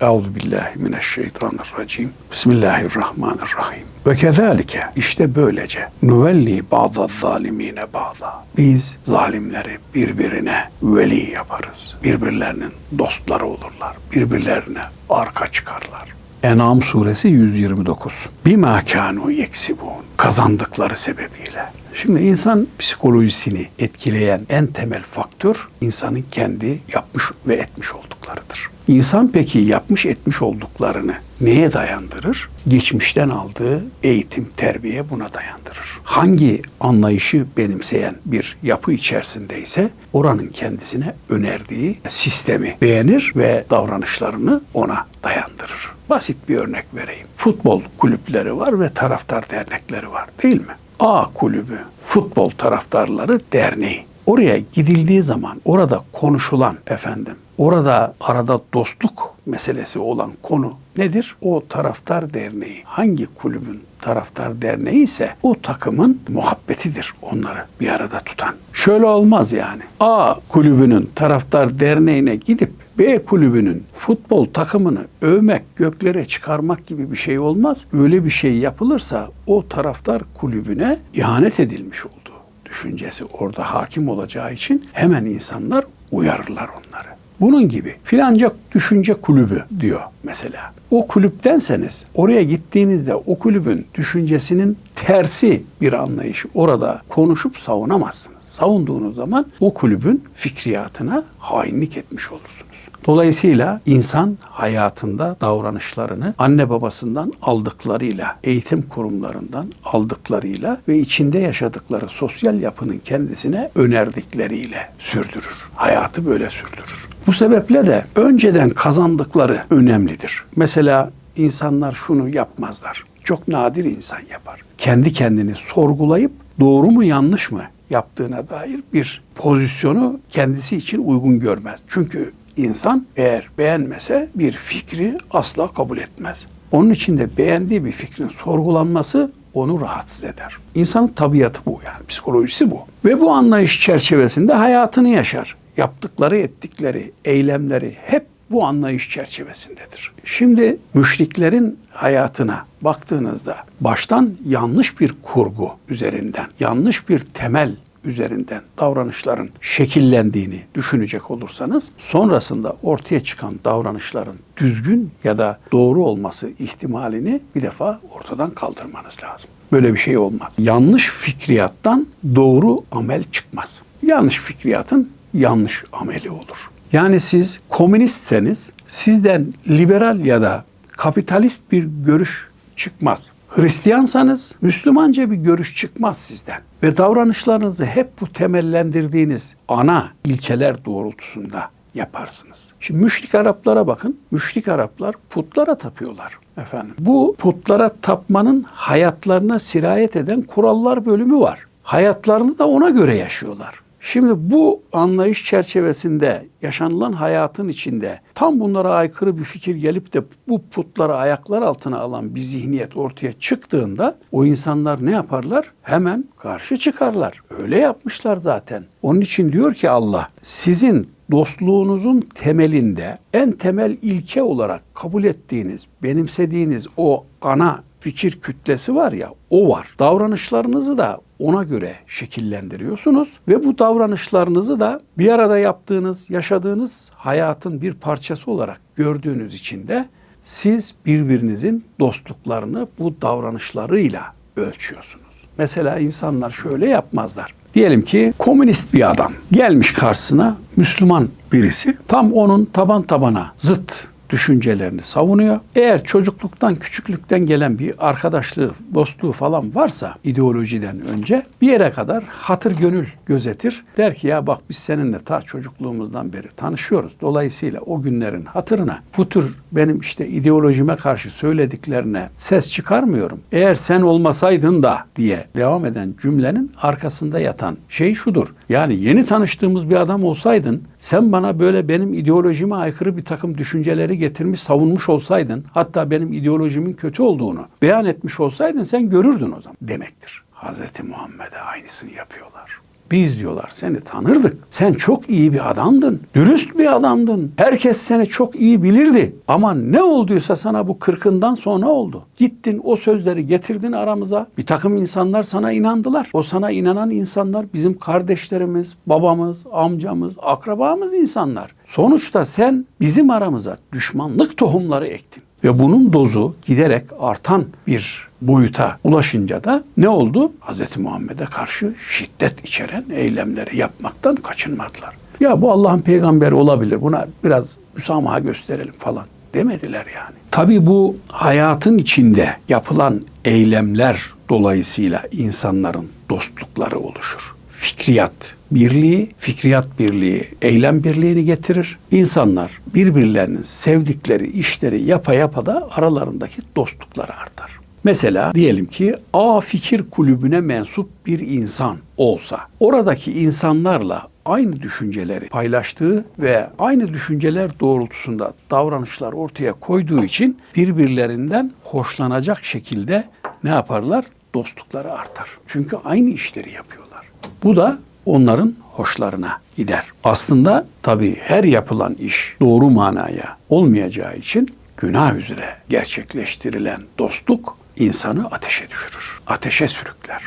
Euzu billahi mineşşeytanirracim. Bismillahirrahmanirrahim. Ve kezalike işte böylece nüvelli bazı zalimine bağla. Biz zalimleri birbirine veli yaparız. Birbirlerinin dostları olurlar. Birbirlerine arka çıkarlar. En'am suresi 129. Bima kanu yeksibun. Kazandıkları sebebiyle. Şimdi insan psikolojisini etkileyen en temel faktör insanın kendi yapmış ve etmiş olduklarıdır. İnsan peki yapmış etmiş olduklarını neye dayandırır? Geçmişten aldığı eğitim, terbiye buna dayandırır. Hangi anlayışı benimseyen bir yapı içerisindeyse oranın kendisine önerdiği sistemi beğenir ve davranışlarını ona dayandırır. Basit bir örnek vereyim. Futbol kulüpleri var ve taraftar dernekleri var değil mi? A kulübü futbol taraftarları derneği. Oraya gidildiği zaman orada konuşulan efendim, orada arada dostluk meselesi olan konu nedir? O taraftar derneği hangi kulübün taraftar derneği ise o takımın muhabbetidir onları bir arada tutan. Şöyle olmaz yani. A kulübünün taraftar derneğine gidip B kulübünün futbol takımını övmek, göklere çıkarmak gibi bir şey olmaz. Öyle bir şey yapılırsa o taraftar kulübüne ihanet edilmiş oldu düşüncesi orada hakim olacağı için hemen insanlar uyarırlar onları. Bunun gibi filanca düşünce kulübü diyor mesela. O kulüptenseniz oraya gittiğinizde o kulübün düşüncesinin tersi bir anlayışı orada konuşup savunamazsınız. Savunduğunuz zaman o kulübün fikriyatına hainlik etmiş olursunuz. Dolayısıyla insan hayatında davranışlarını anne babasından aldıklarıyla, eğitim kurumlarından aldıklarıyla ve içinde yaşadıkları sosyal yapının kendisine önerdikleriyle sürdürür. Hayatı böyle sürdürür. Bu sebeple de önceden kazandıkları önemlidir. Mesela insanlar şunu yapmazlar. Çok nadir insan yapar. Kendi kendini sorgulayıp doğru mu yanlış mı yaptığına dair bir pozisyonu kendisi için uygun görmez. Çünkü insan eğer beğenmese bir fikri asla kabul etmez. Onun için de beğendiği bir fikrin sorgulanması onu rahatsız eder. İnsanın tabiatı bu yani psikolojisi bu. Ve bu anlayış çerçevesinde hayatını yaşar. Yaptıkları, ettikleri, eylemleri hep bu anlayış çerçevesindedir. Şimdi müşriklerin hayatına baktığınızda baştan yanlış bir kurgu üzerinden, yanlış bir temel üzerinden davranışların şekillendiğini düşünecek olursanız sonrasında ortaya çıkan davranışların düzgün ya da doğru olması ihtimalini bir defa ortadan kaldırmanız lazım. Böyle bir şey olmaz. Yanlış fikriyattan doğru amel çıkmaz. Yanlış fikriyatın yanlış ameli olur. Yani siz komünistseniz sizden liberal ya da kapitalist bir görüş çıkmaz. Hristiyansanız Müslümanca bir görüş çıkmaz sizden. Ve davranışlarınızı hep bu temellendirdiğiniz ana ilkeler doğrultusunda yaparsınız. Şimdi müşrik Araplara bakın. Müşrik Araplar putlara tapıyorlar efendim. Bu putlara tapmanın hayatlarına sirayet eden kurallar bölümü var. Hayatlarını da ona göre yaşıyorlar. Şimdi bu anlayış çerçevesinde yaşanılan hayatın içinde tam bunlara aykırı bir fikir gelip de bu putları ayaklar altına alan bir zihniyet ortaya çıktığında o insanlar ne yaparlar? Hemen karşı çıkarlar. Öyle yapmışlar zaten. Onun için diyor ki Allah sizin dostluğunuzun temelinde en temel ilke olarak kabul ettiğiniz, benimsediğiniz o ana fikir kütlesi var ya o var. Davranışlarınızı da ona göre şekillendiriyorsunuz ve bu davranışlarınızı da bir arada yaptığınız, yaşadığınız hayatın bir parçası olarak gördüğünüz için de siz birbirinizin dostluklarını bu davranışlarıyla ölçüyorsunuz. Mesela insanlar şöyle yapmazlar. Diyelim ki komünist bir adam gelmiş karşısına Müslüman birisi tam onun taban tabana zıt düşüncelerini savunuyor. Eğer çocukluktan, küçüklükten gelen bir arkadaşlığı, dostluğu falan varsa ideolojiden önce bir yere kadar hatır gönül gözetir. Der ki ya bak biz seninle ta çocukluğumuzdan beri tanışıyoruz. Dolayısıyla o günlerin hatırına bu tür benim işte ideolojime karşı söylediklerine ses çıkarmıyorum. Eğer sen olmasaydın da diye devam eden cümlenin arkasında yatan şey şudur. Yani yeni tanıştığımız bir adam olsaydın sen bana böyle benim ideolojime aykırı bir takım düşünceleri getirmiş, savunmuş olsaydın, hatta benim ideolojimin kötü olduğunu beyan etmiş olsaydın sen görürdün o zaman demektir. Hz. Muhammed'e aynısını yapıyorlar. Biz diyorlar seni tanırdık. Sen çok iyi bir adamdın. Dürüst bir adamdın. Herkes seni çok iyi bilirdi. Ama ne olduysa sana bu kırkından sonra oldu. Gittin o sözleri getirdin aramıza. Bir takım insanlar sana inandılar. O sana inanan insanlar bizim kardeşlerimiz, babamız, amcamız, akrabamız insanlar. Sonuçta sen bizim aramıza düşmanlık tohumları ektin. Ve bunun dozu giderek artan bir boyuta ulaşınca da ne oldu? Hz. Muhammed'e karşı şiddet içeren eylemleri yapmaktan kaçınmadılar. Ya bu Allah'ın peygamberi olabilir. Buna biraz müsamaha gösterelim falan demediler yani. Tabii bu hayatın içinde yapılan eylemler dolayısıyla insanların dostlukları oluşur. Fikriyat birliği, fikriyat birliği, eylem birliğini getirir. İnsanlar birbirlerinin sevdikleri işleri yapa yapa da aralarındaki dostlukları artar. Mesela diyelim ki A fikir kulübüne mensup bir insan olsa, oradaki insanlarla aynı düşünceleri paylaştığı ve aynı düşünceler doğrultusunda davranışlar ortaya koyduğu için birbirlerinden hoşlanacak şekilde ne yaparlar? Dostlukları artar. Çünkü aynı işleri yapıyorlar. Bu da onların hoşlarına gider. Aslında tabii her yapılan iş doğru manaya olmayacağı için günah üzere gerçekleştirilen dostluk insanı ateşe düşürür. Ateşe sürükler.